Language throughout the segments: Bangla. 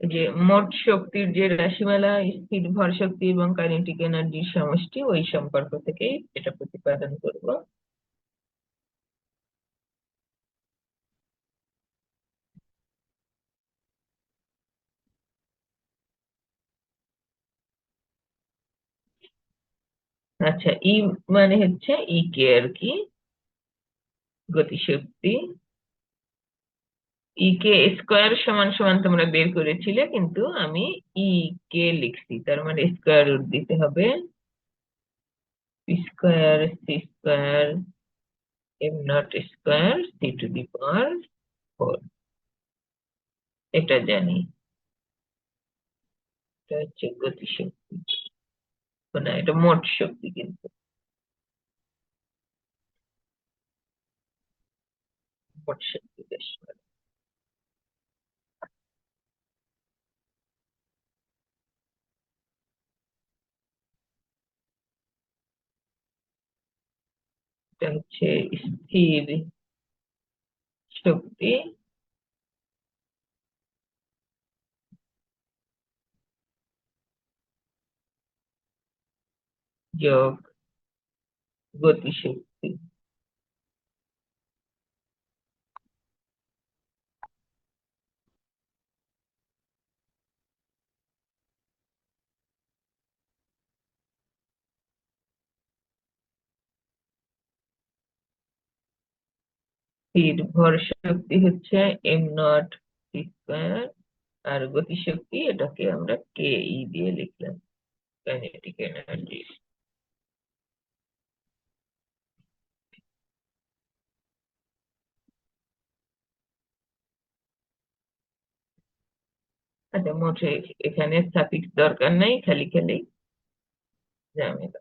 যে মোট শক্তির যে রাশিমালা, স্থির ভর শক্তি এবং কাইনেটিক এনার্জির সমষ্টি, ওই সম্পর্ক থেকেই এটা প্রতিপাদন করব। আচ্ছা ই মানে হচ্ছে ই কে আর কি? গতিশক্তি। ই কে স্কোয়ার সমান সমান তোমরা বের করেছিলে, কিন্তু আমি ই কে লিখছি, তার মানে স্কোয়ার রুট দিতে হবে। Square C square M nought square C to the power four এটা জানি। এটা হচ্ছে গতিশক্তি। না, এটা মোট শক্তি কিন্তু। মোট শক্তি বেশ এটা হচ্ছে স্থির শক্তি যোগ গতিশক্তি স্থির ভর শক্তি হচ্ছে এম নট স্কোয়ার আর গতিশক্তি এটাকে আমরা কে ই দিয়ে লিখলাম কাইনেটিক এনার্জি আচ্ছা মোটে এখানে সাফিক্স দরকার নেই, খালি খালি ঝামেলা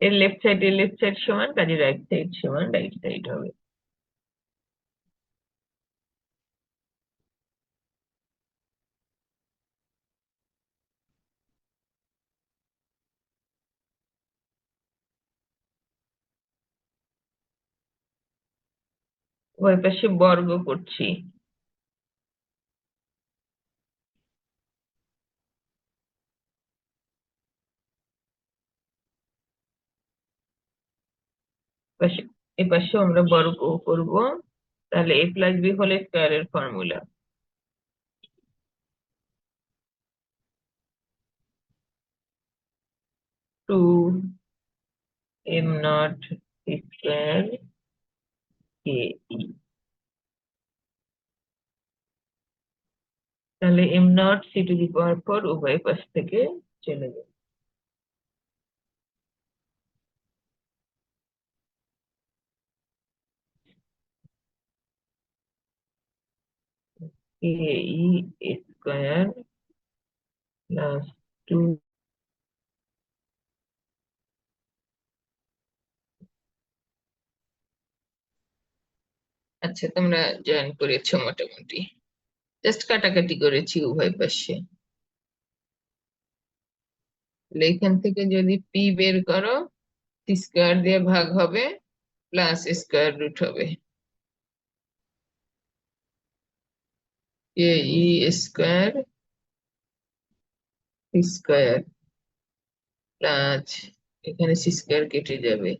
এর লেফট সাইড এর লেফট সাইড সমান কাজে রাইট সাইড সমান রাইট সাইড হবে। ওই পাশে বর্গ করছি। পাশে এ পাশে আমরা বর্গ করব। তাহলে এ প্লাস বি হোল স্কোয়ারের formula two M nought square কে ই তাহলে M nought C to the power four উভয় পাশ থেকে চলে যাবে। ই স্কোয়ার প্লাস টু আচ্ছা তোমরা জয়েন করেছ মোটামুটি জাস্ট কাটাকাটি করেছি উভয় পাশে এখান থেকে যদি পি বের করো স্কোয়ার দিয়ে ভাগ হবে প্লাস স্কোয়ার রুট হবে কে ই স্কোয়ার স্কোয়ার প্লাস এখানে সি স্কোয়ার কেটে যাবে।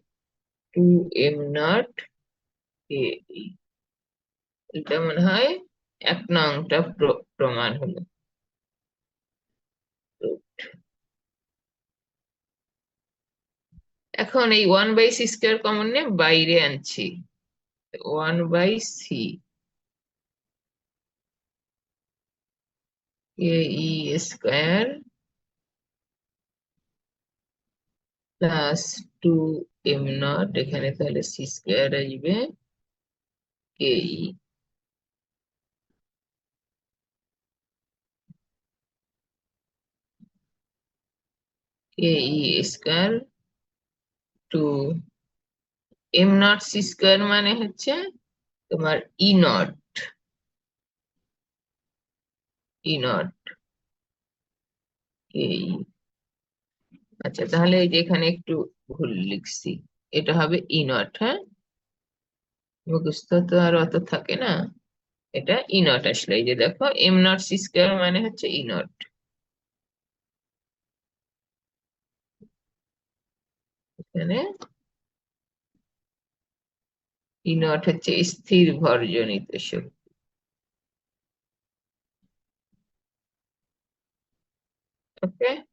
Two M nought E. এটা মনে হয় এক নংটা প্র- প্রমাণ হলো। এখন এই one by C square common নিয়ে বাইরে আনছি। One by C E square plus two M nought এখানে তাহলে সি স্কোয়ার আসবে কে K square two M nought C square মানে হচ্ছে তোমার ই নট নট কে আচ্ছা তাহলে এই যে এখানে একটু ভুল লিখছি। এটা হবে ই নট হ্যাঁ? মুখস্থ তো আর অত থাকে না। এটা ই নট আসলে, এই যে দেখো এম নট সি স্কোয়ার মানে হচ্ছে ই নট এখানে ই নট হচ্ছে স্থির ভরজনিত শক্তি। Okay.